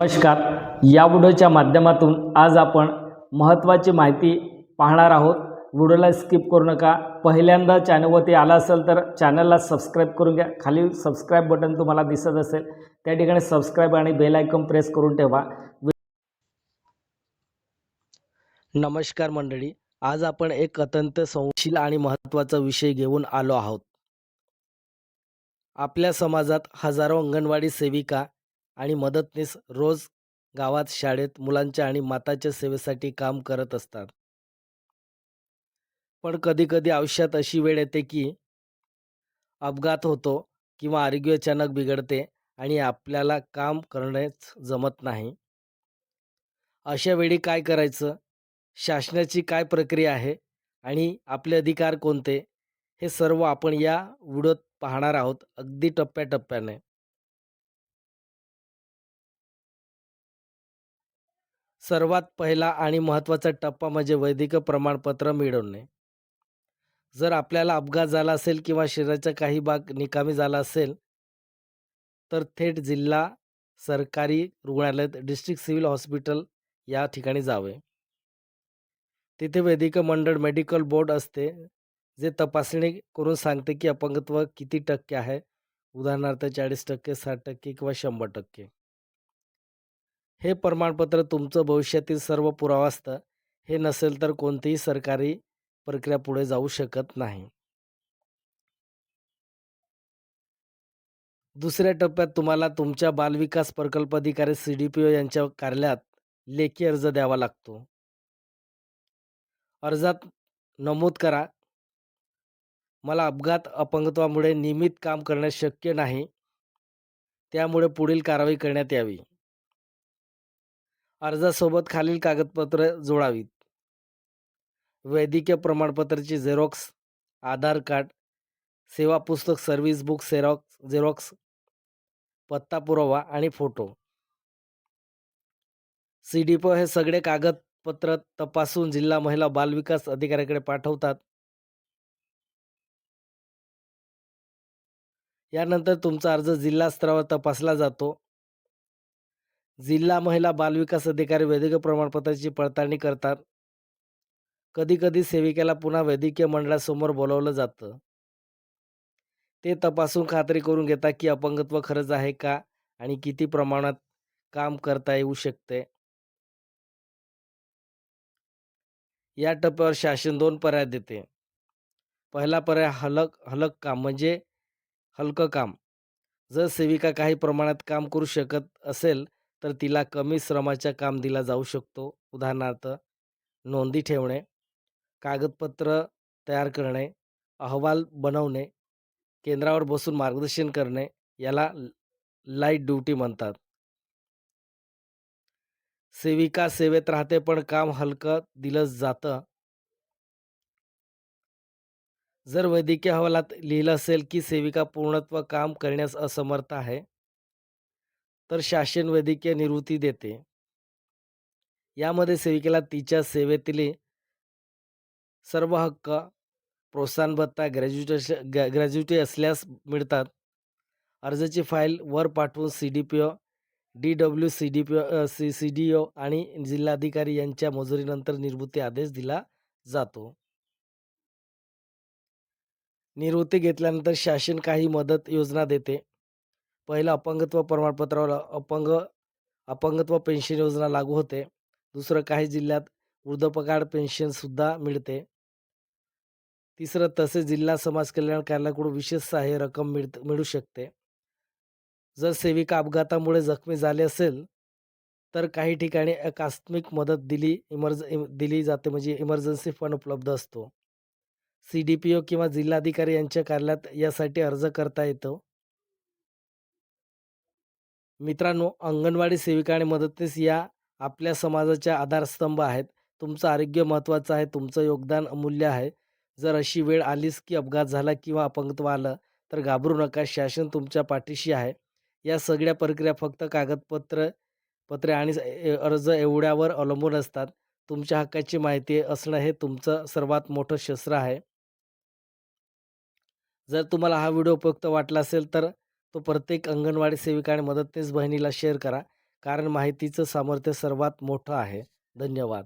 नमस्कार. या व्हिडिओच्या माध्यमातून आज आपण महत्त्वाची माहिती पाहणार आहोत. व्हिडिओला स्किप करू नका. पहिल्यांदा चॅनलवरती आला असेल तर चॅनलला सबस्क्राईब करून घ्या. खाली सबस्क्राईब बटन तुम्हाला दिसत असेल त्या ठिकाणी सबस्क्राईब आणि बेल आयकॉन प्रेस करून ठेवा. नमस्कार मंडळी आज आपण एक अत्यंत संशील आणि महत्त्वाचा विषय घेऊन आलो आहोत. आपल्या समाजात हजारो अंगणवाडी सेविका आणि मदतनीस रोज गावात शाळेत मुलांच्या आणि माताच्या सेवेसाठी काम करत असतात. पण कधीकधी आयुष्यात अशी वेळ येते की अपघात होतो किंवा आरोग्य अचानक बिघडते आणि आपल्याला काम करणेच जमत नाही. अशा वेळी काय करायचं? शासनाची काय प्रक्रिया आहे? आणि आपले अधिकार कोणते? हे सर्व आपण या व्हिडिओत पाहणार आहोत अगदी टप्प्याटप्प्याने. सर्वात पहिला आणि महत्त्वाचा टप्पा म्हणजे वैद्यकीय प्रमाणपत्र मिळवणे. जर आपल्याला अपघात झाला असेल किंवा शरीराचा काही भाग निकामी झाला असेल तर थेट जिल्हा सरकारी रुग्णालयात डिस्ट्रिक्ट सिव्हिल हॉस्पिटल या ठिकाणी जावे. तिथे वैद्यकीय मंडळ मेडिकल बोर्ड असते जे तपासणी करून सांगते की अपंगत्व किती टक्के आहे. उदाहरणार्थ चाळीस टक्के साठ टक्के किंवा शंभर टक्के. हे प्रमाणपत्र तुमचं भविष्यातील सर्व पुरावा असतं. हे नसेल तर कोणतीही सरकारी प्रक्रिया पुढे जाऊ शकत नाही. दुसऱ्या टप्प्यात तुम्हाला तुमच्या बालविकास प्रकल्प अधिकारी सी डी पी ओ यांच्या कार्यालयात लेखी अर्ज द्यावा लागतो. अर्जात नमूद करा. मला अपघात अपंगत्वामुळे नियमित काम करणे शक्य नाही. त्यामुळे पुढील कारवाई करण्यात यावी. अर्जासोबत खालील कागदपत्र जोडावीत. वैद्यकीय प्रमाणपत्राची झेरॉक्स आधार कार्ड सेवा पुस्तक सर्व्हिस बुक सेरॉक्स झेरॉक्स पत्ता पुरावा आणि फोटो. सी डी पो हे सगळे कागदपत्र तपासून जिल्हा महिला बालविकास अधिकाऱ्याकडे पाठवतात. यानंतर तुमचा अर्ज जिल्हा स्तरावर तपासला जातो. जिल्हा महिला बालविकास अधिकारी वैद्यकीय प्रमाणपत्राची पडताळणी करतात. कधी कधी सेविकेला पुन्हा वैद्यकीय मंडळासमोर बोलवलं जातं. ते तपासून खात्री करून घेतात की अपंगत्व खरंच आहे का आणि किती प्रमाणात काम करता येऊ शकते. या टप्प्यावर शासन दोन पर्याय देते. पहिला पर्याय हलक हलक काम म्हणजे हलकं काम. जर सेविका काही प्रमाणात काम करू शकत असेल तर तिला कमी श्रमाचा काम दिला जाऊ शकतो उदाहरणार्थ नोंदी ठेवणे कागदपत्र तयार करणे अहवाल बनवणे केंद्रावर बसून मार्गदर्शन करणे याला लाइट ड्युटी म्हणतात. सेविका सेवेत राहते पण काम हलकं दिलं जातं. जर वैद्यकीय अहवालात लिहिलं असेल की सेविका पूर्णत्व काम करण्यास असमर्थ आहे तर शासन वैद्यकीय निवृत्ती देते. यामध्ये सेविकेला तिच्या सेवेतील सर्व हक्क प्रोत्साहन भत्ता ग्रॅज्युटेशन ग्रॅज्युएटी असल्यास मिळतात. अर्जाची फाईल वर पाठवून C D P O D W C D P O C C D O आणि जिल्हाधिकारी यांच्या मंजुरीनंतर निवृत्ती आदेश दिला जातो. निवृत्ती घेतल्यानंतर शासन काही मदत योजना देते. पहिलं अपंगत्व प्रमाणपत्रावर अपंग अपंगत्व पेन्शन योजना लागू होते. दुसरं काही जिल्ह्यात वृद्धपकाळ पेन्शनसुद्धा मिळते. तिसरं तसे जिल्हा समाज कल्याण कार्यालयाकडून विशेष सहाय्य रक्कम मिळत मिळू शकते. जर सेविका अपघातामुळे जखमी झाले असेल तर काही ठिकाणी अकास्मिक मदत दिली इमर्ज इम- दिली जाते म्हणजे इमर्जन्सी फंड उपलब्ध असतो. सी डी पी ओ किंवा जिल्हाधिकारी यांच्या कार्यालयात यासाठी अर्ज करता येतो. मित्रांनो अंगणवाडी सेविका आणि मदतनीस या आपल्या समाजाच्या आधारस्तंभ आहेत. तुमचं आरोग्य महत्त्वाचं आहे. तुमचं योगदान अमूल्य आहे. जर अशी वेळ आलीच की अपघात झाला किंवा अपंगत्व आलं तर घाबरू नका. शासन तुमच्या पाठीशी आहे. या सगळ्या प्रक्रिया फक्त कागदपत्र पत्रे आणि अर्ज एवढ्यावर अवलंबून असतात. तुमच्या हक्काची माहिती असणं हे तुमचं सर्वात मोठं शस्त्र आहे. जर तुम्हाला हा व्हिडिओ उपयुक्त वाटला असेल तर तो प्रत्येक अंगणवाडी सेविका आणि मदतनीस बहिणीला शेअर करा. कारण माहितीचं सामर्थ्य सर्वात मोठं आहे. धन्यवाद.